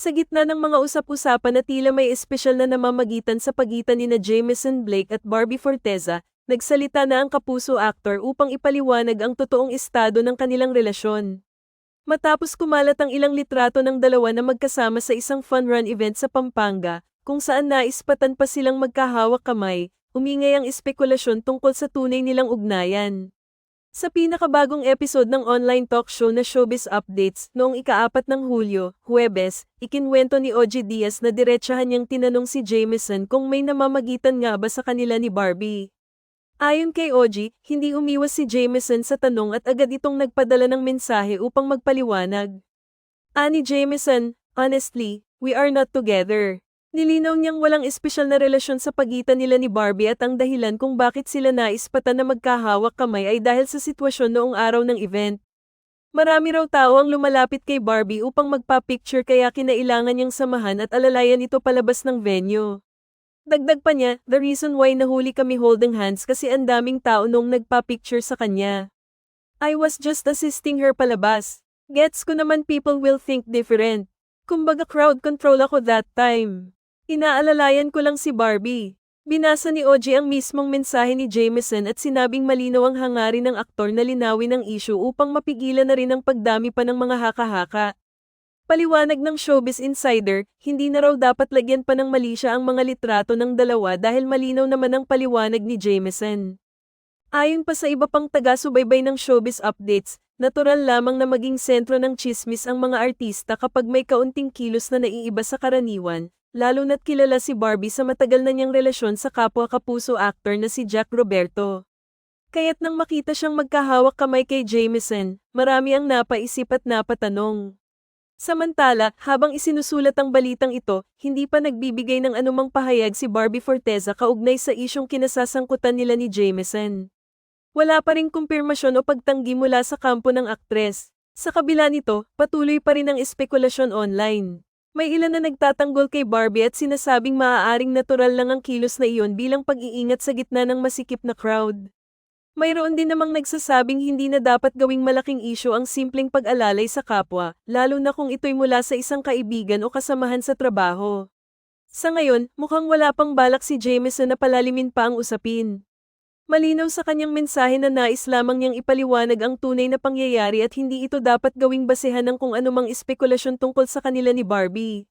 Sa gitna ng mga usap-usapan na tila may espesyal na namamagitan sa pagitan ni na Jameson Blake at Barbie Forteza, nagsalita na ang kapuso actor upang ipaliwanag ang totoong estado ng kanilang relasyon. Matapos kumalat ang ilang litrato ng dalawa na magkasama sa isang fun run event sa Pampanga, kung saan naispatan pa silang magkahawak kamay, umingay ang espekulasyon tungkol sa tunay nilang ugnayan. Sa pinakabagong episode ng online talk show na Showbiz Updates noong ikaapat ng Hulyo, Huwebes, ikinwento ni OG Diaz na diretsahan niyang tinanong si Jameson kung may namamagitan nga ba sa kanila ni Barbie. Ayon kay OG, hindi umiwas si Jameson sa tanong at agad itong nagpadala ng mensahe upang magpaliwanag. Ani Jameson, honestly, we are not together. Nilinaw niyang walang espesyal na relasyon sa pagitan nila ni Barbie at ang dahilan kung bakit sila naispatan na magkahawak kamay ay dahil sa sitwasyon noong araw ng event. Marami raw tao ang lumalapit kay Barbie upang magpa-picture kaya kinailangan niyang samahan at alalayan ito palabas ng venue. Dagdag pa niya, the reason why nahuli kami holding hands kasi ang daming tao nung nagpa-picture sa kanya. I was just assisting her palabas. Gets ko naman people will think different. Kumbaga crowd control ako that time. Inaalalayan ko lang si Barbie. Binasa ni OG ang mismong mensahe ni Jameson at sinabing malinaw ang hangarin ng aktor na linawin ang issue upang mapigilan na rin ang pagdami pa ng mga haka-haka. Paliwanag ng Showbiz Insider, hindi na raw dapat lagyan pa ng mali siya ang mga litrato ng dalawa dahil malinaw naman ang paliwanag ni Jameson. Ayon pa sa iba pang taga-subaybay ng Showbiz Updates, natural lamang na maging sentro ng chismis ang mga artista kapag may kaunting kilos na naiiba sa karaniwan, lalo na't kilala si Barbie sa matagal na niyang relasyon sa kapwa kapuso actor na si Jack Roberto. Kaya't nang makita siyang magkahawak kamay kay Jameson, marami ang napaisip at napatanong. Samantala, habang isinusulat ang balitang ito, hindi pa nagbibigay ng anumang pahayag si Barbie Forteza kaugnay sa isyong kinasasangkutan nila ni Jameson. Wala pa ring kumpirmasyon o pagtanggi mula sa kampo ng aktres. Sa kabila nito, patuloy pa rin ang espekulasyon online. May ilan na nagtatanggol kay Barbie at sinasabing maaaring natural lang ang kilos na iyon bilang pag-iingat sa gitna ng masikip na crowd. Mayroon din namang nagsasabing hindi na dapat gawing malaking isyo ang simpleng pag-alalay sa kapwa, lalo na kung ito'y mula sa isang kaibigan o kasamahan sa trabaho. Sa ngayon, mukhang wala pang balak si Jameson na palalimin pa ang usapin. Malinaw sa kanyang mensahe na nais lamang niyang ipaliwanag ang tunay na pangyayari at hindi ito dapat gawing basehan ng kung anumang espekulasyon tungkol sa kanila ni Barbie.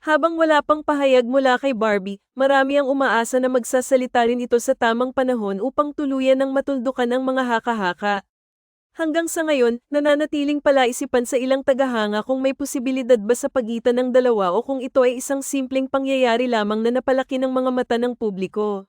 Habang wala pang pahayag mula kay Barbie, marami ang umaasa na magsasalita rin ito sa tamang panahon upang tuluyan ng matuldukan ang mga haka-haka. Hanggang sa ngayon, nananatiling palaisipan sa ilang tagahanga kung may posibilidad ba sa pagitan ng dalawa o kung ito ay isang simpleng pangyayari lamang na napalaki ng mga mata ng publiko.